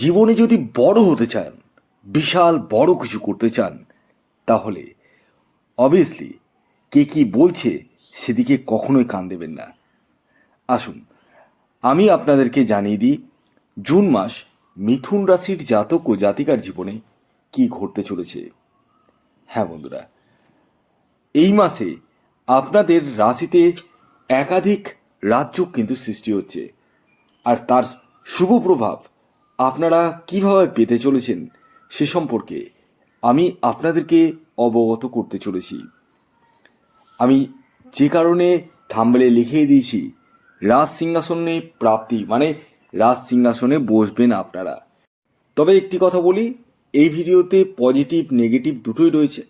জীবনে যদি বড় হতে চান, বিশাল বড় কিছু করতে চান, তাহলে অবভিয়াসলি কে কি বলছে সেদিকে কখনোই কান দেবেন না। আসুন, আমি আপনাদেরকে জানিয়ে দিই, জুন মাস মিথুন রাশির জাতক ও জাতিকার জীবনে কি ঘটতে চলেছে। হ্যাঁ বন্ধুরা, এই মাসে আপনাদের রাশিতে একাধিক রাজ্য কিন্তু সৃষ্টি হচ্ছে, আর তার শুভ প্রভাব আপনারা কীভাবে পেতে চলেছেন সে সম্পর্কে আমি আপনাদেরকে অবগত করতে চলেছি। আমি যে কারণে থাম্বলে লিখে দিয়েছি, রাজ সিংহাসনে প্রাপ্তি মানে রাজ সিংহাসনে বসবেন আপনারা। তবে একটি কথা বলি, এই ভিডিওতে পজিটিভ, নেগেটিভ দুটোই রয়েছে।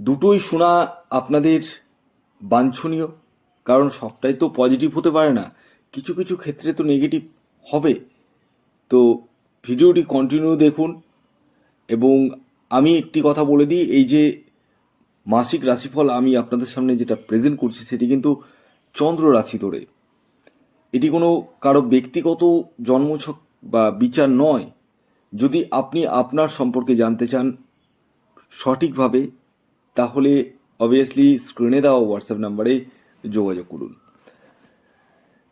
দুটোই শোনা আপনাদের বাঞ্ছনীয়, কারণ সবটাই তো পজিটিভ হতে পারে না। কিছু কিছু ক্ষেত্রে তো নেগেটিভ হবে। তো ভিডিওটি কন্টিনিউ দেখুন এবং আমি একটি কথা বলে দিই, এই যে মাসিক রাশিফল আমি আপনাদের সামনে যেটা প্রেজেন্ট করছি সেটি কিন্তু চন্দ্র রাশি ধরে। এটি কোনো কারও ব্যক্তিগত জন্মছক বা বিচার নয়। যদি আপনি আপনার সম্পর্কে জানতে চান সঠিকভাবে, তাহলে অবভিয়াসলি স্ক্রিনে দেওয়া হোয়াটসঅ্যাপ নাম্বারে যোগাযোগ করুন।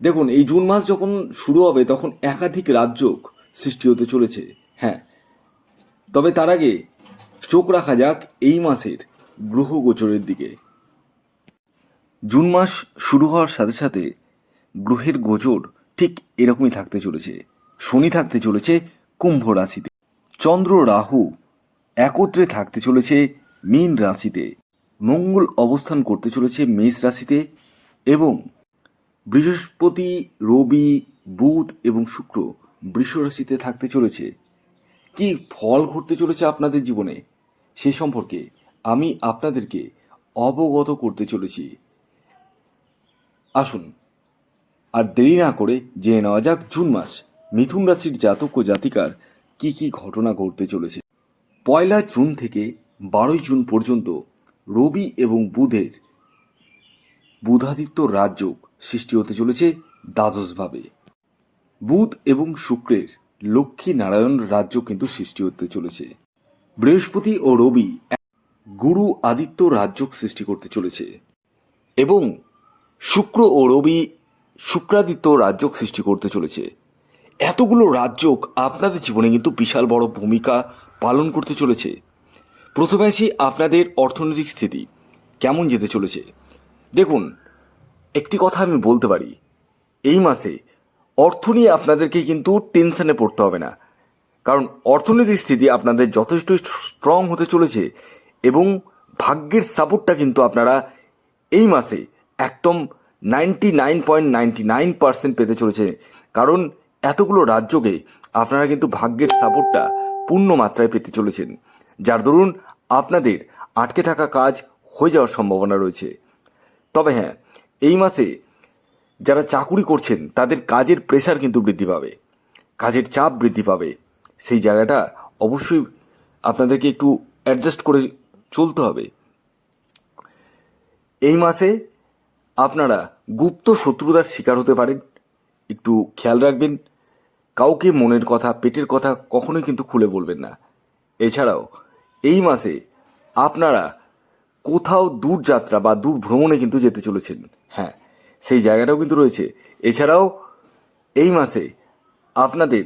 দেখুন, এই জুন মাস যখন শুরু হবে, তখন একাধিক রাজ্য সৃষ্টি হতে চলেছে। হ্যাঁ। তবে তার আগে চোখ রাখা যাক এই মাসের গ্রহ গোচরের দিকে। জুন মাস শুরু হওয়ার সাথে সাথে গ্রহের গোচর ঠিক এরকমই থাকতে চলেছে। শনি থাকতে চলেছে কুম্ভ রাশিতে। চন্দ্র রাহু একত্রে থাকতে চলেছে মীন রাশিতে। মঙ্গল অবস্থান করতে চলেছে মেষ রাশিতে এবং বৃহস্পতি, রবি, বুধ এবং শুক্র বৃষ রাশিতে থাকতে চলেছে। কি ফল ঘটতে চলেছে আপনাদের জীবনে? সে সম্পর্কে আমি আপনাদেরকে অবগত করতে চলেছি। আসুন, আর দেরি না করে জেনে নেওয়া যাক জুন মাস, মিথুন রাশির জাতক ও জাতিকার কি কি ঘটনা ঘটতে চলেছে। পয়লা জুন থেকে বারোই জুন পর্যন্ত রবি এবং বুধের বুধাদিত্য রাজযোগ সৃষ্টি হতে চলেছে দ্বাদশভাবে। বুধ এবং শুক্রের লক্ষ্মী নারায়ণ রাজ্য কিন্তু সৃষ্টি হতে চলেছে। বৃহস্পতি ও রবি গুরু আদিত্য রাজ্য সৃষ্টি করতে চলেছে এবং শুক্র ও রবি শুক্রাদিত্য রাজ্য সৃষ্টি করতে চলেছে। এতগুলো রাজ্য আপনাদের জীবনে কিন্তু বিশাল বড় ভূমিকা পালন করতে চলেছে। প্রথমে আসি আপনাদের অর্থনৈতিক স্থিতি, কেমন যেতে চলেছে? দেখুন একটি কথা আমি বলতে পারি। এই মাসে অর্থ নিয়ে আপনাদেরকে কিন্তু টেনশনে পড়তে হবে না। কারণ অর্থনৈতিক স্থিতি আপনাদের যথেষ্ট স্ট্রং হতে চলেছে এবং ভাগ্যের সাপোর্টটা কিন্তু আপনারা এই মাসে একদম ninety nine point ninety nine percent পেতে চলেছে। কারণ এতগুলো রাজ্যকে আপনারা কিন্তু ভাগ্যের সাপোর্টটা পূর্ণ মাত্রায় পেতে চলেছেন। যার দরুন আপনাদের আটকে থাকা কাজ হয়ে যাওয়ার সম্ভাবনা রয়েছে। তবে হ্যাঁ এই মাসে যারা চাকুরি করছেন, তাদের কাজের প্রেশার কিন্তু বৃদ্ধি পাবে। কাজের চাপ বৃদ্ধি পাবে। সেই জায়গাটা অবশ্যই আপনাদেরকে একটু অ্যাডজাস্ট করে চলতে হবে। এই মাসে আপনারা গুপ্ত শত্রুতার শিকার হতে পারেন। একটু খেয়াল রাখবেন। কাউকে মনের কথা, পেটের কথা কখনোই কিন্তু খুলে বলবেন না। এছাড়াও, এই মাসে আপনারা কোথাও দূর যাত্রা বা দূর ভ্রমণে কিন্তু যেতে চলেছেন। হ্যাঁ সেই জায়গাটাও কিন্তু রয়েছে। এছাড়াও এই মাসে আপনাদের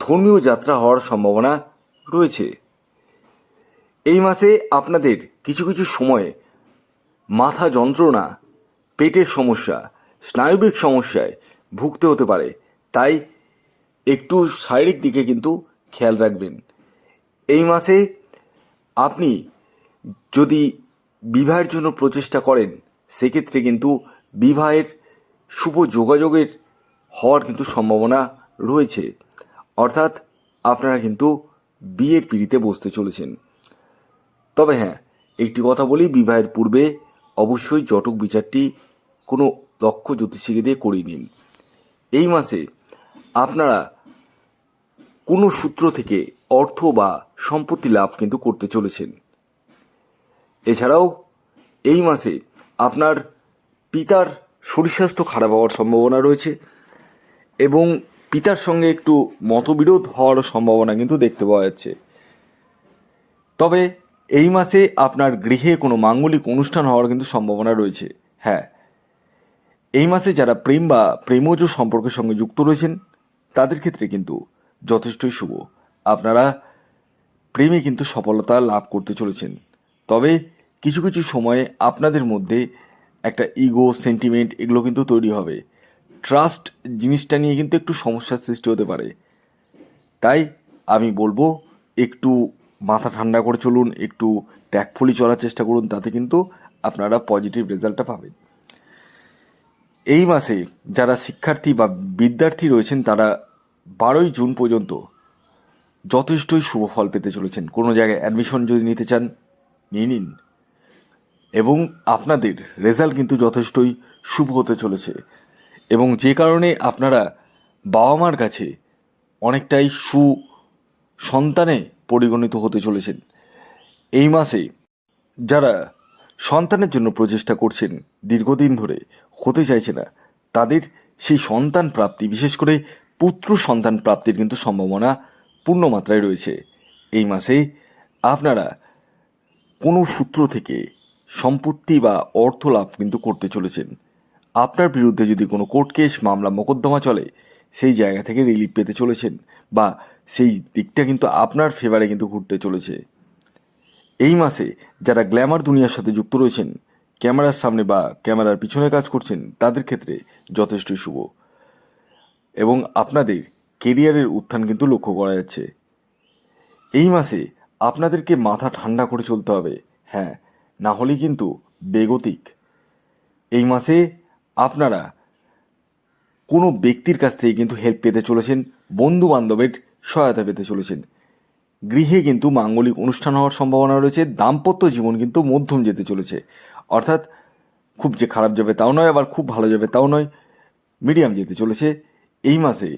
ধর্মীয় যাত্রা হওয়ার সম্ভাবনা রয়েছে। এই মাসে আপনাদের কিছু কিছু সময়ে মাথা যন্ত্রণা, পেটের সমস্যা, স্নায়বিক সমস্যায় ভুগতে হতে পারে। তাই একটু শারীরিক দিকে কিন্তু খেয়াল রাখবেন। এই মাসে আপনি যদি বিবাহের জন্য প্রচেষ্টা করেন সেক্ষেত্রে কিন্তু বিবাহের শুভ যোগাযোগের হওয়ার কিন্তু সম্ভাবনা রয়েছে। অর্থাৎ আপনারা কিন্তু বিয়ের পিড়িতে বসতে চলেছেন। তবে হ্যাঁ একটি কথা বলি, বিবাহের পূর্বে অবশ্যই জটক বিচারটি কোনো দক্ষ জ্যোতিষীকে দিয়ে করিয়ে নিন। এই মাসে আপনারা কোনো সূত্র থেকে অর্থ বা সম্পত্তি লাভ কিন্তু করতে চলেছেন। এছাড়াও এই মাসে আপনার পিতার শরীর স্বাস্থ্য খারাপ হওয়ার সম্ভাবনা রয়েছে এবং পিতার সঙ্গে একটু মতবিরোধ হওয়ারও সম্ভাবনা কিন্তু দেখতে পাওয়া যাচ্ছে। তবে এই মাসে আপনার গৃহে কোনো মাঙ্গলিক অনুষ্ঠান হওয়ার কিন্তু সম্ভাবনা রয়েছে। হ্যাঁ এই মাসে যারা প্রেম বা প্রেমজ সম্পর্কের সঙ্গে যুক্ত রয়েছেন, তাদের ক্ষেত্রে কিন্তু যথেষ্টই শুভ। আপনারা প্রেমে কিন্তু সফলতা লাভ করতে চলেছেন। তবে কিছু কিছু সময়ে আপনাদের মধ্যে একটা ইগো সেন্টিমেন্ট এগুলো কিন্তু তৈরি হবে। ট্রাস্ট জিনিসটা নিয়ে কিন্তু একটু সমস্যার সৃষ্টি হতে পারে। তাই আমি বলব, একটু মাথা ঠান্ডা করে চলুন, একটু ট্যাকফুলি চলার চেষ্টা করুন, তাতে কিন্তু আপনারা পজিটিভ রেজাল্টটা পাবেন। এই মাসে যারা শিক্ষার্থী বা বিদ্যার্থী রয়েছেন, তারা বারোই জুন পর্যন্ত যথেষ্টই শুভ ফল পেতে চলেছেন। কোনো জায়গায় অ্যাডমিশন যদি নিতে চান, নিয়ে নিন। এবং আপনাদের রেজাল্ট কিন্তু যথেষ্টই শুভ হতে চলেছে। এবং যে কারণে আপনারা বাবা মার কাছে অনেকটাই সু সন্তানে পরিগণিত হতে চলেছেন। এই মাসে যারা সন্তানের জন্য প্রচেষ্টা করছেন, দীর্ঘদিন ধরে হতে চাইছে না, তাদের সেই সন্তান প্রাপ্তি, বিশেষ করে পুত্র সন্তান প্রাপ্তির কিন্তু সম্ভাবনা পূর্ণ মাত্রায় রয়েছে। এই মাসে আপনারা কোনো সূত্র থেকে সম্পত্তি বা অর্থ লাভ কিন্তু করতে চলেছেন। আপনার বিরুদ্ধে যদি কোনো কোর্ট কেস, মামলা, মোকদ্দমা চলে, সেই জায়গা থেকে রিলিফ পেতে চলেছেন বা সেই দিকটা কিন্তু আপনার ফেভারে কিন্তু ঘুরতে চলেছে। এই মাসে যারা গ্ল্যামার দুনিয়ার সাথে যুক্ত রয়েছেন, ক্যামেরার সামনে বা ক্যামেরার পিছনে কাজ করছেন, তাদের ক্ষেত্রে যথেষ্ট শুভ। এবং আপনাদের কেরিয়ারের উত্থান কিন্তু লক্ষ্য করা যাচ্ছে। এই মাসে আপনাদেরকে মাথা ঠান্ডা করে চলতে হবে। হ্যাঁ না হলে কিন্তু বেগতিক। এই মাসে আপনারা কোনো ব্যক্তির কাছ থেকে কিন্তু হেল্প পেতে চলেছেন বন্ধু বান্ধবের সহায়তা পেতে চলেছেন। গৃহে কিন্তু মাঙ্গলিক অনুষ্ঠান হওয়ার সম্ভাবনা রয়েছে, দাম্পত্য জীবন কিন্তু মধ্যম যেতে চলেছে। অর্থাৎ খুব যে খারাপ যাবে তাও নয়, আবার খুব ভালো যাবে তাও নয়, মিডিয়াম যেতে চলেছে। এই মাসে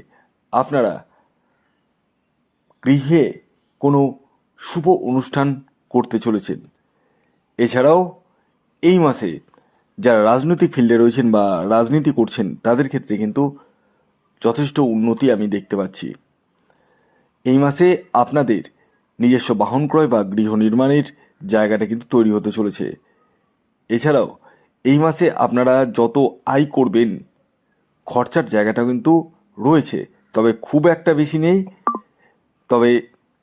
আপনারা গৃহে কোনো শুভ অনুষ্ঠান করতে চলেছেন। এছাড়াও এই মাসে যারা রাজনৈতিক ফিল্ডে রয়েছেন বা রাজনীতি করছেন, তাদের ক্ষেত্রে কিন্তু যথেষ্ট উন্নতি আমি দেখতে পাচ্ছি। এই মাসে আপনাদের নিজস্ব বাহন ক্রয় বা গৃহ নির্মাণের জায়গাটা কিন্তু তৈরি হতে চলেছে। এছাড়াও এই মাসে আপনারা যত আয় করবেন, খরচার জায়গাটা কিন্তু রয়েছে। তবে খুব একটা বেশি নেই। তবে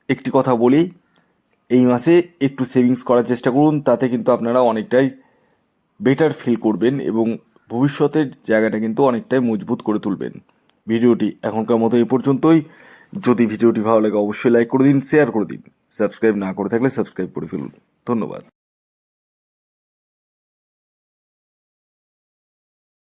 একটি কথা বলি এই মাসে একটু সেভিংস করার চেষ্টা করুন, তাতে কিন্তু আপনারা অনেকটাই বেটার ফিল করবেন এবং ভবিষ্যতের জায়গাটা কিন্তু অনেকটাই মজবুত করে তুলবেন। ভিডিওটি এখনকার মতো এ পর্যন্তই। যদি ভিডিওটি ভালো লাগে, অবশ্যই লাইক করে দিন শেয়ার করে দিন। সাবস্ক্রাইব না করে থাকলে সাবস্ক্রাইব করে ফেলুন। ধন্যবাদ।